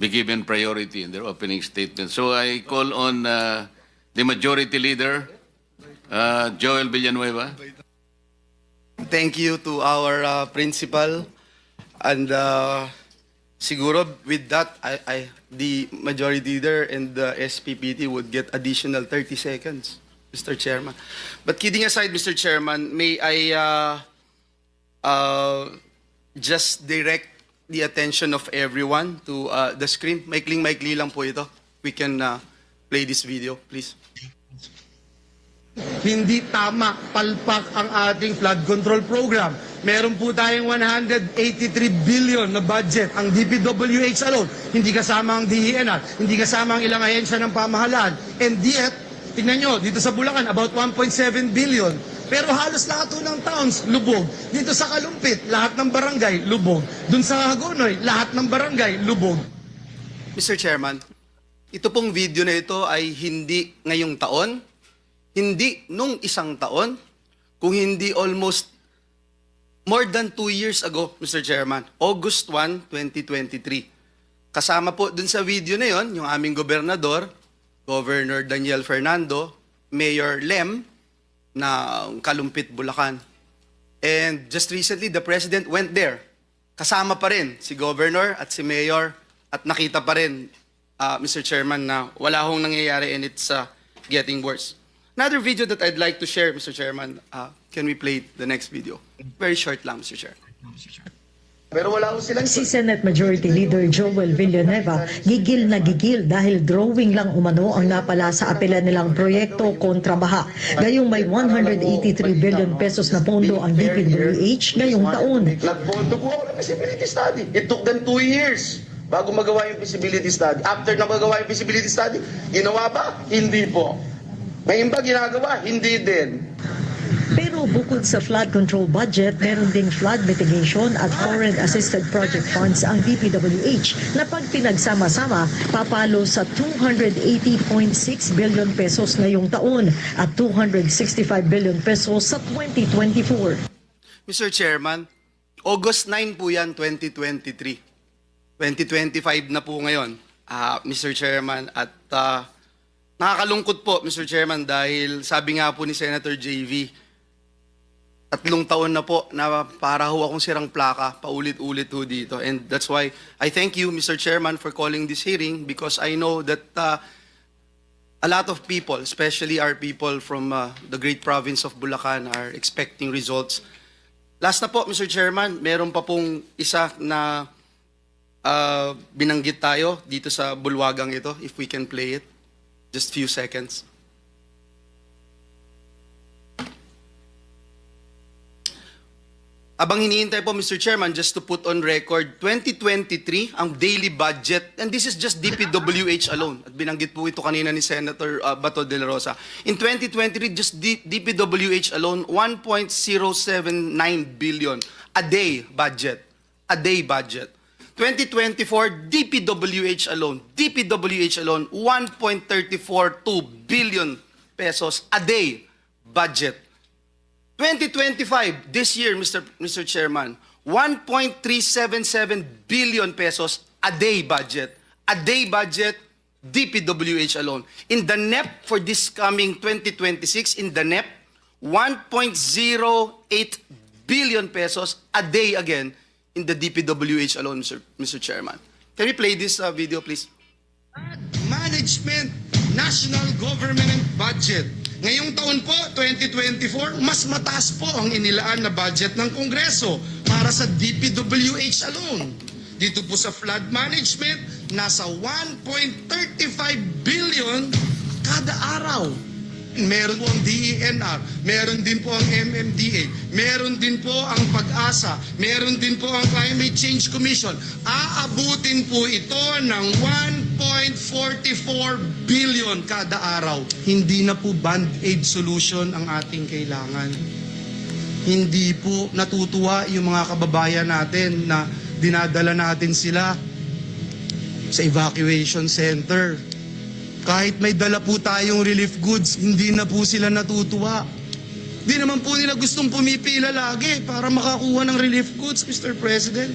be given priority in their opening statement. So I call on uh, the majority leader, uh, Joel Villanueva. Thank you to our uh, principal. And uh, siguro with that, I, I, the majority leader and the SPPT would get additional 30 seconds, Mr. Chairman. But kidding aside, Mr. Chairman, may I uh, uh, just direct the attention of everyone to uh, the screen? Maikling-maikli lang po ito. We can uh, play this video, please. Hindi tama palpak ang ating flood control program. Meron po tayong 183 billion na budget ang DPWH alone. Hindi kasama ang DENR, hindi kasama ang ilang ahensya ng pamahalaan. And yet, tingnan nyo, dito sa Bulacan, about 1.7 billion. Pero halos lahat ng towns, lubog. Dito sa Kalumpit, lahat ng barangay, lubog. Dun sa Hagonoy, lahat ng barangay, lubog. Mr. Chairman, ito pong video na ito ay hindi ngayong taon, hindi nung isang taon, kung hindi almost more than two years ago, Mr. Chairman, August 1, 2023. Kasama po dun sa video na yon yung aming gobernador, Governor Daniel Fernando, Mayor Lem, na Kalumpit, Bulacan. And just recently, the President went there. Kasama pa rin si Governor at si Mayor at nakita pa rin, uh, Mr. Chairman, na wala hong nangyayari and it's uh, getting worse. Another video that I'd like to share, Mr. Chairman, uh, can we play the next video? Very short lang, Mr. Chair. Pero wala ko silang Si Senate Majority Leader Joel Villanueva gigil na gigil dahil drawing lang umano ang napala sa apela nilang proyekto kontra baha. Gayong may 183 billion pesos na pondo ang DPWH ngayong taon. Nagpondo po ako ng feasibility study. It took them two years bago magawa yung feasibility study. After na magawa yung feasibility study, ginawa ba? Hindi po. Ngayon ba ginagawa? Hindi din. Pero bukod sa flood control budget, meron ding flood mitigation at foreign assisted project funds ang DPWH na pag pinagsama-sama, papalo sa 280.6 billion pesos ngayong taon at 265 billion pesos sa 2024. Mr. Chairman, August 9 po yan, 2023. 2025 na po ngayon, ah, Mr. Chairman. At ah, nakakalungkot po, Mr. Chairman, dahil sabi nga po ni Senator JV, tatlong taon na po na para ho akong sirang plaka, paulit-ulit ho dito. And that's why I thank you, Mr. Chairman, for calling this hearing because I know that ah, a lot of people, especially our people from uh, the great province of Bulacan, are expecting results. Last na po, Mr. Chairman, meron pa pong isa na uh, binanggit tayo dito sa bulwagang ito, if we can play it. Just few seconds. Abang hinihintay po, Mr. Chairman, just to put on record, 2023, ang daily budget, and this is just DPWH alone. At binanggit po ito kanina ni Senator uh, Bato de la Rosa. In 2023, just D- DPWH alone, 1.079 billion a day budget. A day budget. 2024, DPWH alone, DPWH alone, 1.342 billion pesos a day budget. 2025, this year, Mr. Mr. Chairman, 1.377 billion pesos a day budget. A day budget, DPWH alone. In the NEP for this coming 2026, in the NEP, 1.08 billion pesos a day again in the DPWH alone, Mr. Mr. Chairman. Can we play this uh, video, please? Management, National Government Budget. Ngayong taon po, 2024, mas mataas po ang inilaan na budget ng Kongreso para sa DPWH alone. Dito po sa flood management, nasa 1.35 billion kada araw. Meron po ang DENR, meron din po ang MMDA, meron din po ang PAG-asa, meron din po ang Climate Change Commission. Aabutin po ito ng 1.44 billion kada araw. Hindi na po band-aid solution ang ating kailangan. Hindi po natutuwa yung mga kababayan natin na dinadala natin sila sa evacuation center. Kahit may dala po tayong relief goods, hindi na po sila natutuwa. Di naman po nila gustong pumipila lagi para makakuha ng relief goods, Mr. President.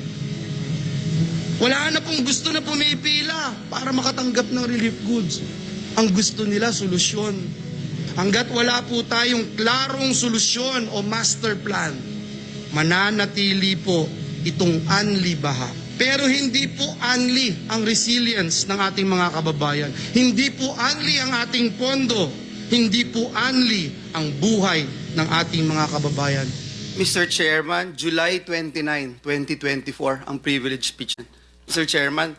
Wala na pong gusto na pumipila. para makatanggap ng relief goods. Ang gusto nila, solusyon. Hanggat wala po tayong klarong solusyon o master plan, mananatili po itong unli baha. Pero hindi po unli ang resilience ng ating mga kababayan. Hindi po unli ang ating pondo. Hindi po unli ang buhay ng ating mga kababayan. Mr. Chairman, July 29, 2024, ang privilege speech. Mr. Chairman,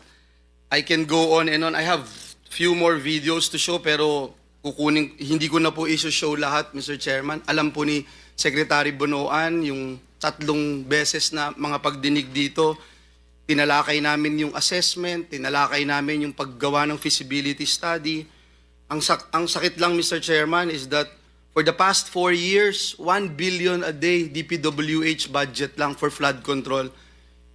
I can go on and on. I have few more videos to show pero kukunin hindi ko na po iso-show lahat, Mr. Chairman. Alam po ni Secretary Bonoan yung tatlong beses na mga pagdinig dito. Tinalakay namin yung assessment, tinalakay namin yung paggawa ng feasibility study. Ang, sak- ang sakit lang, Mr. Chairman, is that for the past four years, 1 billion a day DPWH budget lang for flood control.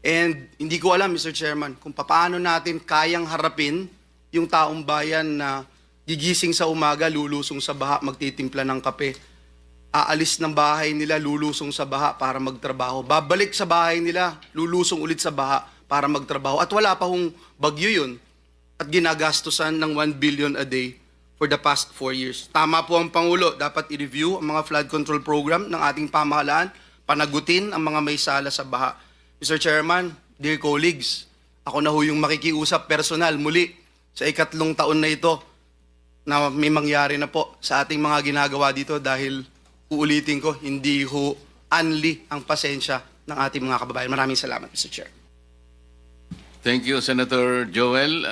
And hindi ko alam, Mr. Chairman, kung paano natin kayang harapin yung taong bayan na gigising sa umaga, lulusong sa baha, magtitimpla ng kape. Aalis ng bahay nila, lulusong sa baha para magtrabaho. Babalik sa bahay nila, lulusong ulit sa baha para magtrabaho. At wala pa hong bagyo yun. At ginagastusan ng 1 billion a day for the past 4 years. Tama po ang Pangulo, dapat i-review ang mga flood control program ng ating pamahalaan, panagutin ang mga may sala sa baha. Mr. Chairman, dear colleagues, ako na ho yung makikiusap personal muli sa ikatlong taon na ito na may mangyari na po sa ating mga ginagawa dito dahil uulitin ko, hindi ho unli ang pasensya ng ating mga kababayan. Maraming salamat, Mr. Chair. Thank you, Senator Joel.